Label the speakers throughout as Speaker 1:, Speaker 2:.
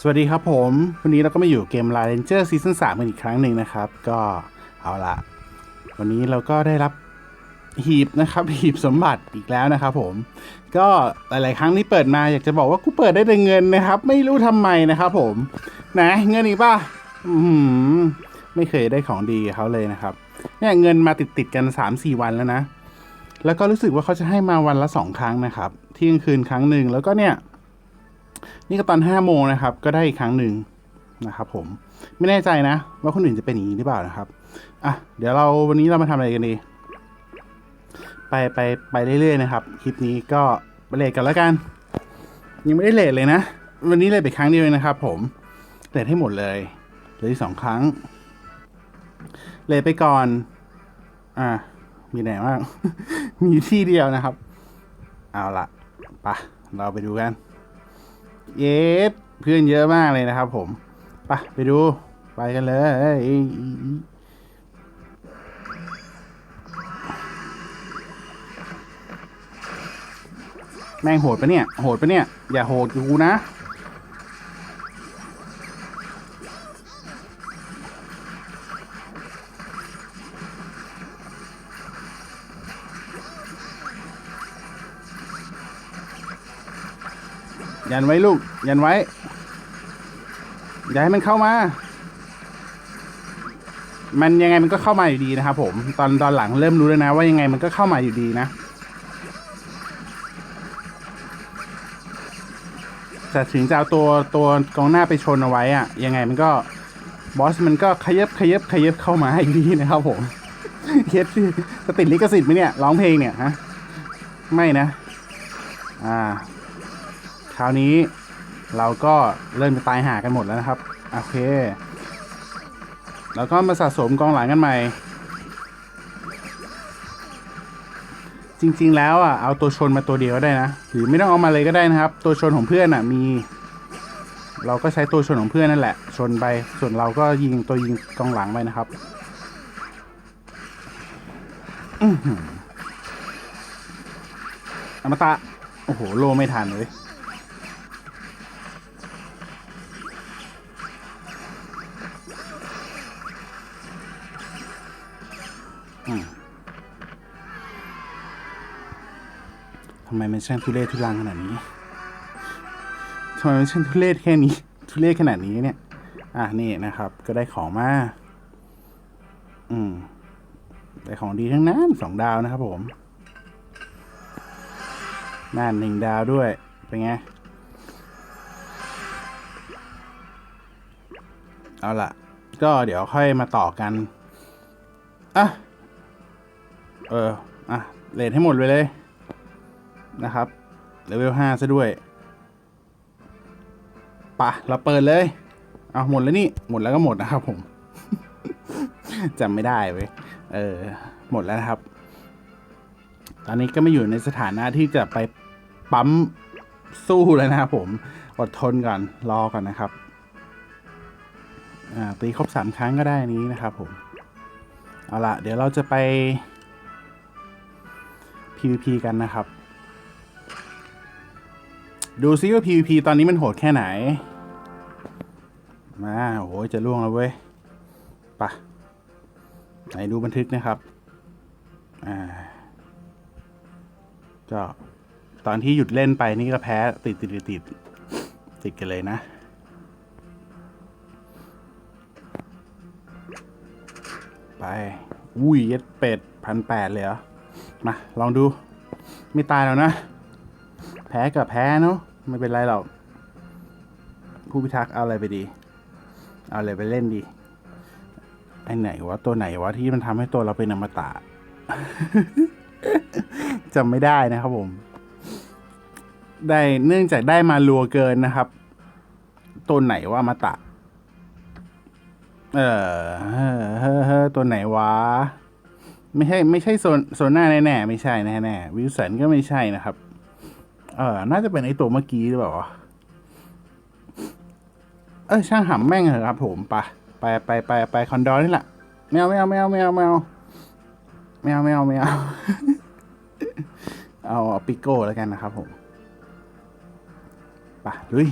Speaker 1: สวัสดีครับผม วันนี้เราก็มาอยู่เกม l a r a n g e r Season 3กันอีกครั้งหนึ่งนะครับ ก็เอาละวันนี้เราก็ได้รับหีบนะครับ หีบสมบัติอีกแล้วนะครับผม ก็หลาย ๆ ครั้งที่เปิดมาอยากจะบอกว่ากูเปิดได้แต่เงินนะครับ ไม่รู้ทำไมนะครับผม นะเงินอีกป่ะอืมไม่เคยได้ของดีเขาเลยนะครับ เนี่ยเงินมาติดๆกัน3-4วันแล้วนะ แล้วก็รู้สึกว่าเขาจะให้มาวันละสองครั้งนะครับเที่ยงคืนครั้งหนึ่งแล้วก็เนี่ย นี่ก็ตอนห้าโมงนะครับ ก็ได้อีกครั้งหนึ่งนะครับผมไม่แน่ใจนะ ว่าคนอื่นจะเป็นอย่างนี้หรือเปล่านะครับอะเดี๋ยวเราวันนี้เรามาทำอะไรกันดี ไปไปไปเรื่อยๆนะครับ คลิปนี้ก็ไปเลทกันแล้วกัน ยังไม่ได้เลทเลยนะ วันนี้เลทไปครั้งเดียวนะครับ ผมเลทให้หมดเลยเลืออีกสองครั้ง เลทไปก่อน อะมีไหนบ้างมีที่เดียวนะครับ เอาละไปะเราไปดูกัน เยสเพื่อนเยอะมากเลยนะครับผมไปไปดู ไปกันเลยแม่งโหดปะเนี่ย โหดปะเนี่ย อย่าโหดกูนะ ยันไว้ลูก ยันไว้ อย่าให้มันเข้ามา มันยังไงมันก็เข้ามาอยู่ดีนะครับผม ตอนตอนหลังเริ่มรู้แล้วนะ ว่ายังไงมันก็เข้ามาอยู่ดีนะแต่ถึงจะเอาตัวตัวกองหน้าไปชนเอาไว้อะยังไงมันก็บอสมันก็ขยับขยับขยับเข้ามาอยู่ดีนะครับผมเฮ็ดจะติดลิขสิทธิ์ไหมเนี่ยร้องเพลงเนี่ยฮะไม่นะ อ่า คราวนี้เราก็เริ่มจะตายหากันหมดแล้วนะครับ โอเค แล้วก็มาสะสมกองหลังกันใหม่ จริงๆแล้วอะเอาตัวชนมาตัวเดียวก็ได้นะ หรือไม่ต้องเอามาเลยก็ได้นะครับ ตัวชนของเพื่อนอะมี เราก็ใช้ตัวชนของเพื่อนนั่นแหละ ชนไป ส่วนเราก็ยิงตัวยิงกองหลังไปนะครับอื้อหืออมตะ โอ้โห โลไม่ทันเลยำไมมันช่างทุเรศทุรังขนาดนี้ทำไมมันช่างทุเรศแค่นี้ ทุเรศขนาดนี้เนี่ย อะนี่นะครับ ก็ได้ของมา อืมได้ของดีทั้งนั้นสองดาวนะครับผมนั่นหนึ่งดาวด้วย เป็นไง เอาล่ะ ก็เดี๋ยวค่อยมาต่อกัน อะ เออ อะเลทให้หมดไปเลย นะครับเลเวลห้าซะด้วยปะเราเปิดเลย เอาหมดแล้วนี่ หมดแล้วก็หมดนะครับผมจำไม่ได้เว้ยเออ หมดแล้วนะครับ ตอนนี้ก็ไมาอยู่ในสถานะที่จะไปปั๊มสู้แล้วนะครับผม อดทนก่อน รอก่อนนะครับ อ่า ตีครบสามครั้งก็ได้นี้นะครับผม เอาละเดี๋ยวเราจะไป PVP กันนะครับ ดูซิว่า PVP ตอนนี้มันโหดแค่ไหน มาโอ้โหจะล่วงแล้วเว้ยปะไหนดูบันทึกนะครับอ่าก็ตอนที่หยุดเล่นไปนี่ก็แพ้ติดติดติดติดติดกันเลยนะไป อุ้ยเย็ดเป็ดพันแปดเลยเหรอ มา ลองดู ไม่ตายแล้วนะ แพ้กับแพ้เนาะไม่เป็นไรหรอก ผู้พิทักษ์เอาอะไรไปดี เอาอะไรไปเล่นดี ไอไหนวะตัวไหนวะที่มันทำให้ตัวเราเป็นอมตะจำไม่ได้นะครับผม ได้เนื่องจากได้มาลัวเกินนะครับ ตัวไหนว่าอมาตะ เออเฮ้อเฮ้อเฮ้อตัวไหนวะ ไม่ใช่ ไม่ใช่โซนโซน่าแน่ๆไม่ใช่แน่ๆวิลสันก็ไม่ใช่นะครับ เออน่าจะเป็นไอตัวเมื่อกี้หรือเปล่าเออช่างหำแม่งเหรอครับผมไปไปไปไปไปคอนดอร์นี่แหละแมวแมวแมวแมวแมวแมวแมวแมวเอาเอาปิโก้แล้วกันนะครับผมไปลุย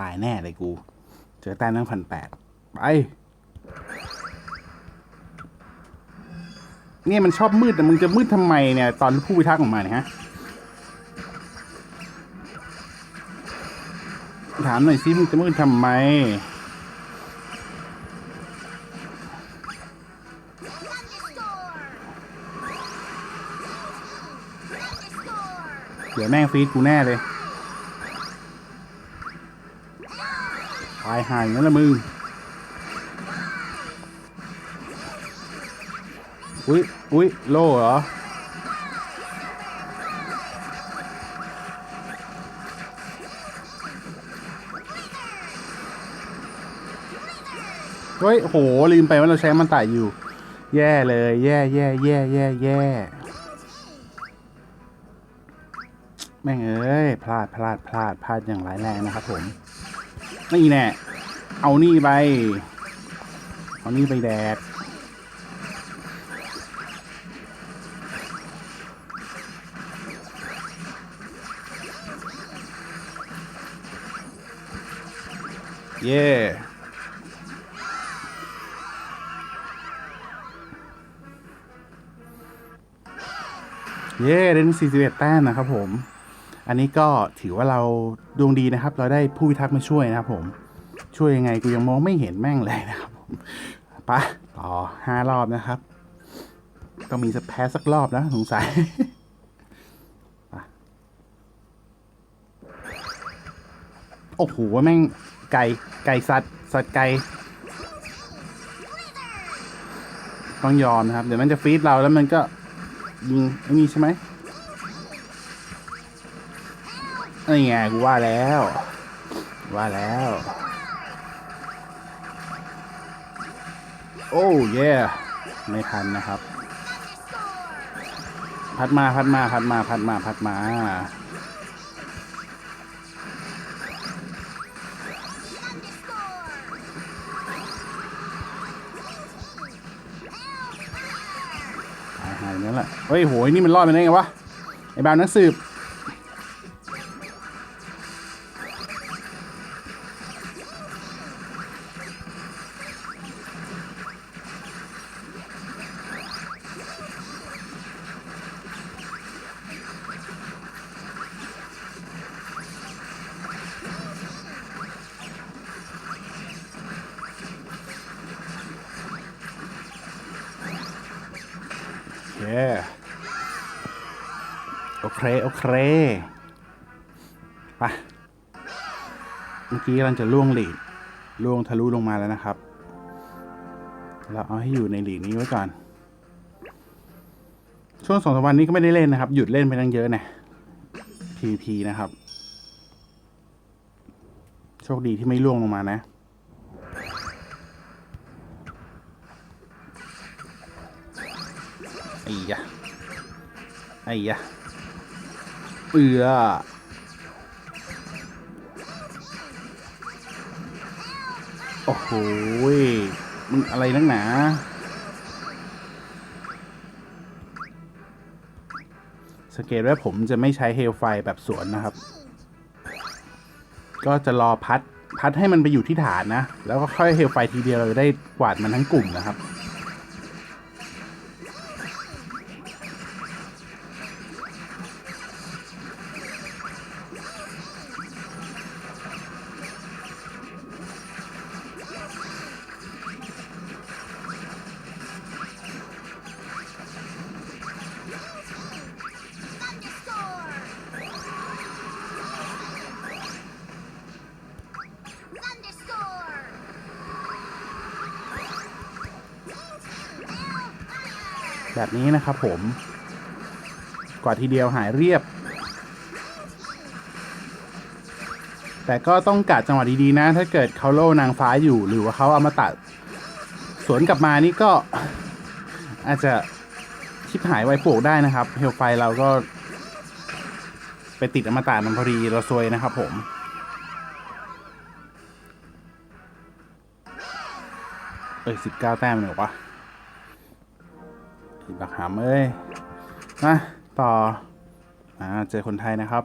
Speaker 1: ตายแน่เลยกู เจอแต้มนั่งพันแปดไป เนี่ยมันชอบมืดแต่มึงจะมืดทำไมเนี่ย ตอนผู้พิทักษ์ออกมาเนี่ยฮะ ถามหน่อยสิมึงจะมืดทำไม เดี๋ยวแม่งฟีดกูแน่เลยตายหายงั้นละมึง อุ้ยอุ้ยโล่เหรอ เฮ้ยโห ลืมไปว่าเราใช้มันตายอยู่ แย่เลย แย่แย่แย่แย่แย่แม่งเอ้ย พลาดพลาดพลาดพลาดอย่างร้ายแรงนะครับผมนี่แน่เอานี่ไป เอานี่ไปแดก เย่เย่ได้ทั้ง41แต้มนะครับผม อันนี้ก็ถือว่าเราดวงดีนะครับ เราได้ผู้พิทักษ์มาช่วยนะครับผม ช่วยยังไงกูยังมองไม่เห็นแม่งเลยนะครับผมปะต่อห้ารอบนะครับ ต้องมีสแพ้สักรอบนะสงสัยโอ้โหแม่งไก่ ไก่สัตว์สัตว์ไก่ต้องยอมนะครับ เดี๋ยวมันจะฟีดเราแล้วมันก็ยิงไอ้นี่ใช่ไหมนี่ไงกูว่าแล้ว ว่าแล้ว โอ้เย่ไม่ทันนะครับ พัดมาพัดมาพัดมาพัดมาพัดมา หายนั่นแหละเฮ้ยโหยนี่มันรอดมาได้ไงวะไอ้บาวนักสืบ โอเค โอเค ไป เมื่อกี้กำลังจะล่วงหลีกล่วงทะลุลงมาแล้วนะครับ เราเอาให้อยู่ในหลีกนี้ไว้ก่อน ช่วงสองสามวันนี้ก็ไม่ได้เล่นนะครับ หยุดเล่นไปตั้งเยอะนะ PVP นะครับ โชคดีที่ไม่ล่วงลงมานะ ไอ้ยะไอ้ยะเอือโอ้โหมึงอะไรนักหนา สังเกตว่าผมจะไม่ใช้เฮลไฟแบบสวนนะครับ ก็จะรอพัด พัดให้มันไปอยู่ที่ฐานนะ แล้วก็ค่อยเฮลไฟทีเดียวเราจะได้กวาดมันทั้งกลุ่มนะครับ แบบนี้นะครับผม กว่าทีเดียวหายเรียบ แต่ก็ต้องกะจังหวะดีๆนะ ถ้าเกิดเขาโล่นางฟ้าอยู่หรือว่าเขาเอามาตัด สวนกลับมานี่ก็อาจจะชิบหายไวโปกได้นะครับเฮลไฟเราก็ ไปติดอมตะมันพอดีเราซวยนะครับผมเอ้ยสิบเก้าแต้มเลยวะ ผิดบักหามเอ้ยมาต่ออ่าเจอคนไทยนะครับ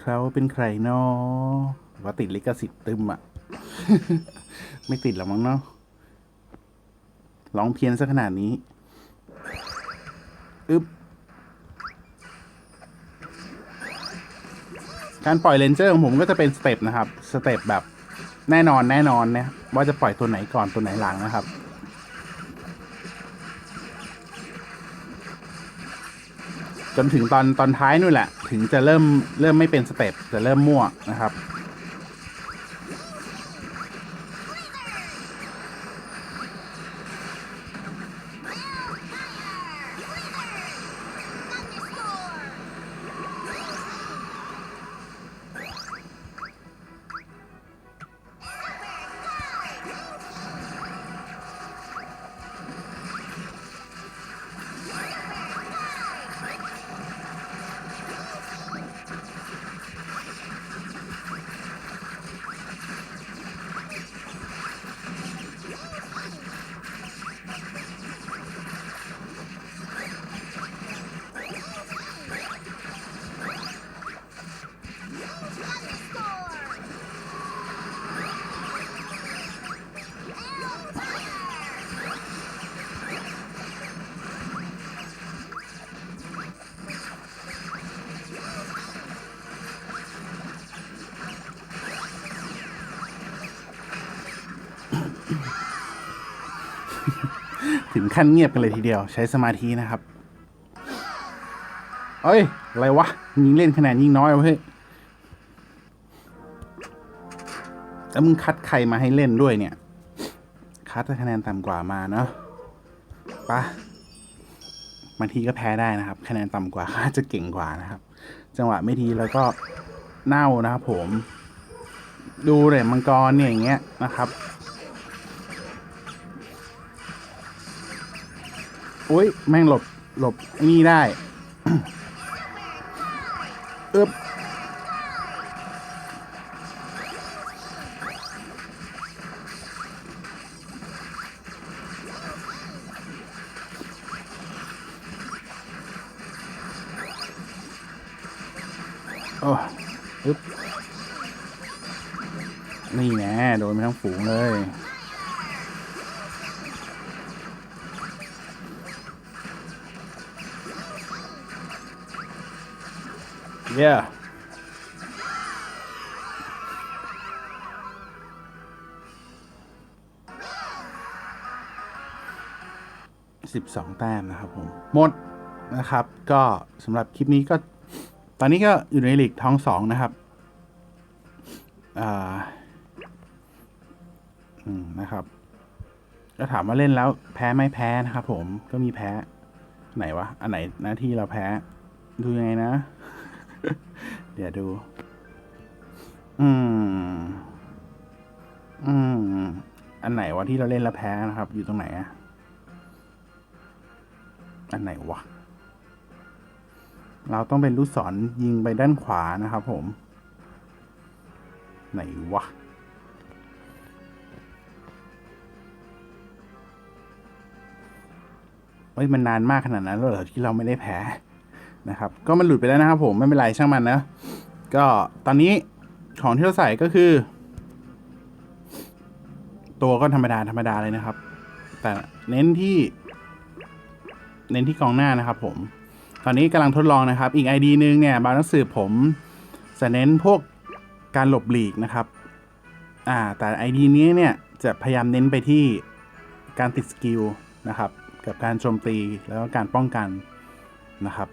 Speaker 1: เขาเป็นใครเนาะว่าติดลิขสิทธิ์ตึมอะไม่ติดหรอกมั้งเนาะร้องเพี้ยนซะขนาดนี้อึบการปล่อยเลนเจอร์ของผมก็จะเป็นสเต็ปนะครับ สเต็ปแบบแน่นอนแน่นอนนะว่าจะปล่อยตัวไหนก่อนตัวไหนหลังนะครับ จนถึงตอนตอนท้ายนู่นแหละ ถึงจะเริ่มเริ่มไม่เป็นสเต็ปจะเริ่มมั่วนะครับ ถึงขั้นเงียบกันเลยทีเดียว ใช้สมาธินะครับ เอ้ย อะไรวะ ยิงเล่นขนาดยิงน้อยวะเฮ้ยแล้วมึงคัดใครมาให้เล่นด้วยเนี่ย คัดคะแนนต่ำกว่ามาเนาะปะบางทีก็แพ้ได้นะครับ คะแนนต่ำกว่าอาจจะเก่งกว่านะครับ จังหวะไม่ดีแล้วก็เน่านะครับผม ดูเลยมังกรเนี่ยอย่างเงี้ยนะครับ อุ้ย แม่งหลบ หลบนี่ได้อึบโอ้อึบนี่แน่โดนไปทั้งฝูงเลย Yeah. สิบสองแต้มนะครับผม หมดนะครับ ก็สำหรับคลิปนี้ก็ ตอนนี้ก็อยู่ในลีกท้องสองนะครับอ่าอืมนะครับก็ถามว่าเล่นแล้วแพ้ไม่แพ้นะครับผมก็มีแพ้ไหนวะ อันไหนหน้าที่เราแพ้ ดูยังไงนะ เดี๋ยวดู อืม อืม อันไหนวะที่เราเล่นแล้วแพ้นะครับ อยู่ตรงไหนอะอันไหนวะ เราต้องเป็นลูกศรยิงไปด้านขวานะครับผม ไหนวะเฮ้ยมันนานมากขนาดนั้นแล้วเหรอที่เราไม่ได้แพ้ นะครับ ก็มันหลุดไปแล้วนะครับผมไม่เป็นไรช่างมันนะก็ตอนนี้ของที่เราใส่ก็คือ ตัวก็ธรรมดาธรรมดาเลยนะครับ แต่เน้นที่ เน้นที่กองหน้านะครับผม ตอนนี้กำลังทดลองนะครับ อีก ID นึงเนี่ยบางหนังสือผมจะเน้นพวกการหลบหลีกนะครับอ่าแต่ ID นี้เนี่ยจะพยายามเน้นไปที่การติดสกิลนะครับ กับการโจมตีแล้วก็การป้องกันนะครับ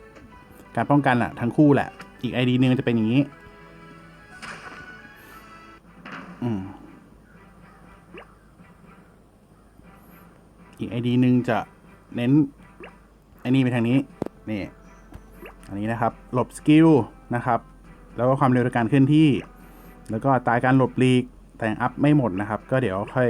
Speaker 1: การป้องกันอะทั้งคู่แหละ อีก ID หนึงจะเป็นอย่างนี้ อืมอีก ID หนึ่งจะเน้นไอ้นี่ไปทางนี้ นี่ อันนี้นะครับ หลบสกิลนะครับ แล้วก็ความเร็วในการเคลื่อนที่ แล้วก็ตราการหลบลีก แต่ยังอัพไม่หมดนะครับ ก็เดี๋ยวค่อย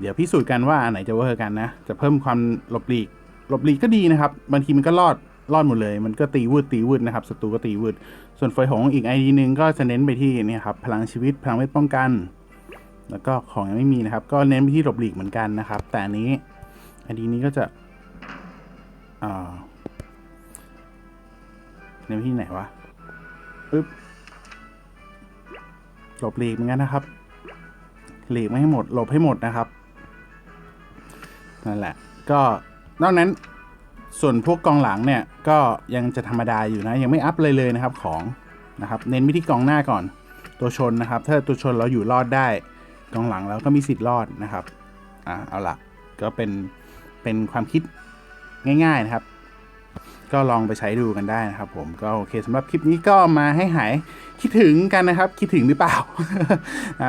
Speaker 1: เดี๋ยวพิสูจน์กันว่าอันไหนจะเวิร์กันนะ จะเพิ่มความหลบลีก หลบลีกก็ดีนะครับ บางทีมันก็รอด รอดหมดเลย มันก็ตีวืดตีวืดนะครับศัตรูก็ตีวืดส่วนไฟหงอีกไอดีหนึ่งก็จะเน้นไปที่นี่ครับพลังชีวิตพลังเวทป้องกัน แล้วก็ของยังไม่มีนะครับ ก็เน้นไปที่หลบหลีกเหมือนกันนะครับ แต่นี้ไอดีนี้ก็จะเน้นไปที่ไหนวะปึ๊บหลบหลีกเหมือนกันนะครับหลีกไม่ให้หมดหลบให้หมดนะครับนั่นแหละ ก็นอกนั้น ส่วนพวกกองหลังเนี่ยก็ยังจะธรรมดาอยู่นะยังไม่อัพเลยเลยนะครับของนะครับเน้นไปที่กองหน้าก่อน ตัวชนนะครับ ถ้าตัวชนเราอยู่รอดได้กองหลังเราก็มีสิทธิ์รอดนะครับอ่าเอาละก็เป็นเป็นความคิดง่าย ๆนะครับ ก็ลองไปใช้ดูกันได้นะครับผมก็โอเคสำหรับคลิปนี้ก็มาให้หายคิดถึงกันนะครับ คิดถึงหรือเปล่า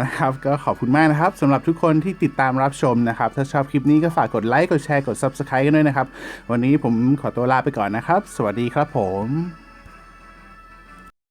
Speaker 1: นะครับ ก็ขอบคุณมากนะครับสำหรับทุกคนที่ติดตามรับชมนะครับ ถ้าชอบคลิปนี้ก็ฝากกดไลค์กดแชร์กด Subscribe กันด้วยนะครับ วันนี้ผมขอตัวลาไปก่อนนะครับ สวัสดีครับผม